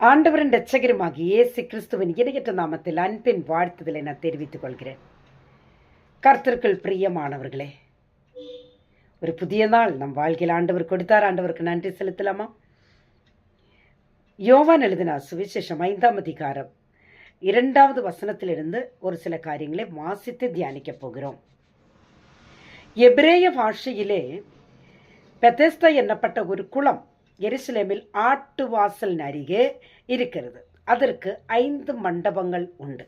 ஆண்டவரின் ரட்சகருமாகி இயேசு கிறிஸ்துவின் இணையற்ற நாமத்தில் அன்பின் வாழ்த்துதலை நான் தெரிவித்துக் கொள்கிறேன். கர்த்தர்கள் பிரியமானவர்களே ஒரு புதிய நாள் நம் வாழ்க்கையில் ஆண்டவர் கொடுத்தார். ஆண்டவருக்கு நன்றி செலுத்தலாமா? யோவான் எழுதினா சுவிசேஷம் ஐந்தாம் அதிகாரம் இரண்டாவது வசனத்திலிருந்து ஒரு சில காரியங்களை வாசித்து தியானிக்க போகிறோம். எபிரேய பாஷையிலே பெதெஸ்தா என்னப்பட்ட ஒரு குளம் எருசலேமில் ஆட்டு வாசல் அருகே இருக்கிறது. அதற்கு ஐந்து மண்டபங்கள் உண்டு.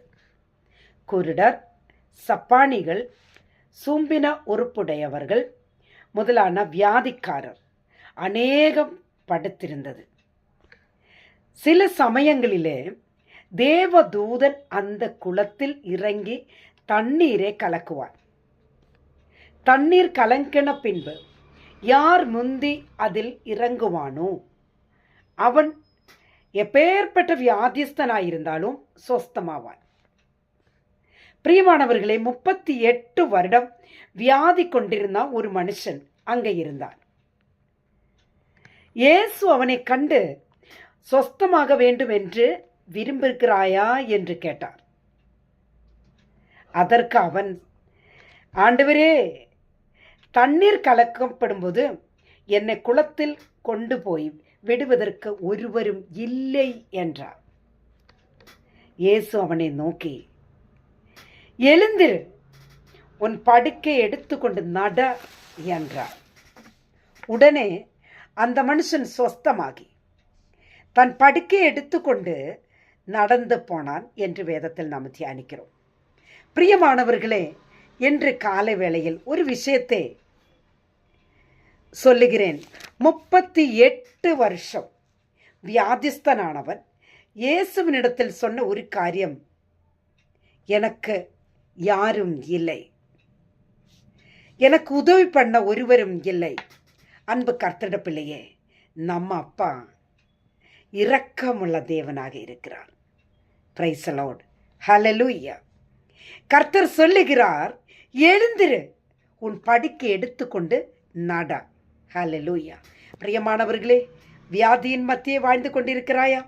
குருடர் சப்பானிகள் சூம்பின உறுப்புடையவர்கள் முதலான வியாதிக்காரர் அநேகம் படுத்திருந்தது. சில சமயங்களிலே தேவதூதன் அந்த குளத்தில் இறங்கி தண்ணீரை கலக்குவார். தண்ணீர் கலங்கின பின்பு யார் முந்தி அதில் இறங்குவானோ? அவன் எப்பேற்பட்ட வியாதிஸ்தனாயிருந்தாலும் சொஸ்தமாவான். பிரியமானவர்களே முப்பத்தி எட்டு வருடம் வியாதி கொண்டிருந்த ஒரு மனுஷன். அங்கே இருந்தான். இயேசு அவனை கண்டு சொஸ்தமாக வேண்டும் என்று விரும்புகிறாயா என்று கேட்டார். அதற்கு அவன் ஆண்டவரே தண்ணீர் கலக்கப்படும்போது என்னை குளத்தில் கொண்டு போய் விடுவதற்கு ஒருவரும் இல்லை என்றார். இயேசு அவனை நோக்கி எழுந்திரு உன் படுக்கை எடுத்துக்கொண்டு நட என்றார். உடனே அந்த மனுஷன் சொஸ்தமாகி தன் படுக்கை எடுத்துக்கொண்டு நடந்து போனான் என்று வேதத்தில் நாம் தியானிக்கிறோம். பிரியமானவர்களே இன்று காலை வேளையில் ஒரு விஷயத்தை சொல்லுகிறேன். முப்பத்தி எட்டு வருஷம். வியாதிஸ்தனானவன் இயேசுவினிடத்தில் சொன்ன ஒரு காரியம். எனக்கு யாரும் இல்லை. எனக்கு உதவி பண்ண ஒருவரும் இல்லை. அன்பு கர்த்தட பிள்ளையே நம்ம அப்பா இரக்கமுள்ள தேவனாக இருக்கிறார். பிரைசலோட் ஹலலூயா கர்த்தர் சொல்லுகிறார் எழுந்திரு உன் படிக்க எடுத்துக்கொண்டு நட. ஹலலூயா பிரியமானவர்களே வியாதியின் மத்தியே வாழ்ந்து கொண்டிருக்கிறாயா?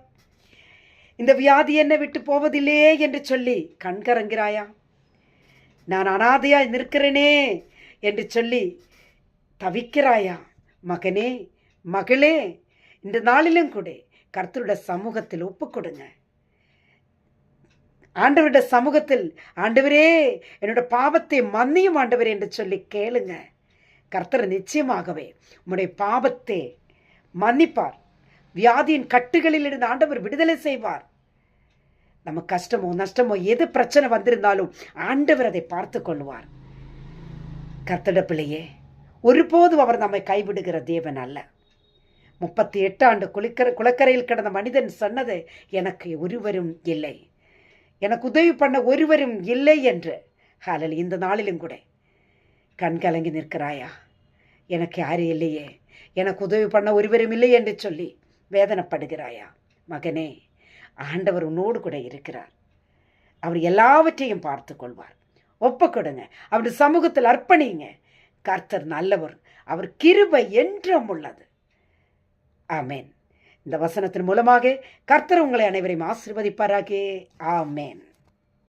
இந்த வியாதி என்னை விட்டு போவதில்லையே என்று சொல்லி கண்கரங்கிறாயா நான் அனாதையாய் நிற்கிறேனே என்று சொல்லி தவிக்கிறாயா? மகனே மகளே இந்த நாளிலும் கூட கர்த்தருடைய சமூகத்தில் ஒப்பு கொடுங்க. ஆண்டவருடைய சமூகத்தில் ஆண்டவரே என்னோட பாவத்தை மன்னியும் ஆண்டவரே என்று சொல்லி கேளுங்க. கர்த்தர் நிச்சயமாகவே உம்முடைய பாவத்தை மன்னிப்பார். வியாதியின் கட்டுகளில் இருந்து ஆண்டவர் விடுதலை செய்வார். நம்ம கஷ்டமோ நஷ்டமோ எது பிரச்சனை வந்திருந்தாலும் ஆண்டவர் அதை பார்த்து கொள்வார். கர்த்தட பிள்ளையே ஒருபோதும் அவர் நம்மை கைவிடுகிற தேவன் அல்ல. முப்பத்தி எட்டு ஆண்டு குளிக்கர குளக்கரையில் கிடந்த மனிதன் சொன்னது எனக்கு ஒருவரும் இல்லை. எனக்கு உதவி பண்ண ஒருவரும் இல்லை என்று. ஹாலல் இந்த நாளிலும் கூட. கண் கலங்கி நிற்கிறாயா? எனக்கு யாரும் இல்லையே. எனக்கு உதவி பண்ண ஒருவரும் இல்லை என்று சொல்லி வேதனைப்படுகிறாயா? மகனே ஆண்டவர் உன்னோடு கூட இருக்கிறார். அவர் எல்லாவற்றையும் பார்த்து கொள்வார். ஒப்பு கொடுங்க. அவருடைய சமூகத்தில் அர்ப்பணிங்க. கர்த்தர் நல்லவர். அவர் கிருபை என்றும் உள்ளது. ஆமேன். இந்த வசனத்தின் மூலமாக கர்த்தர் உங்களை அனைவரையும் ஆசிர்வதிப்பாராகே. ஆமேன்.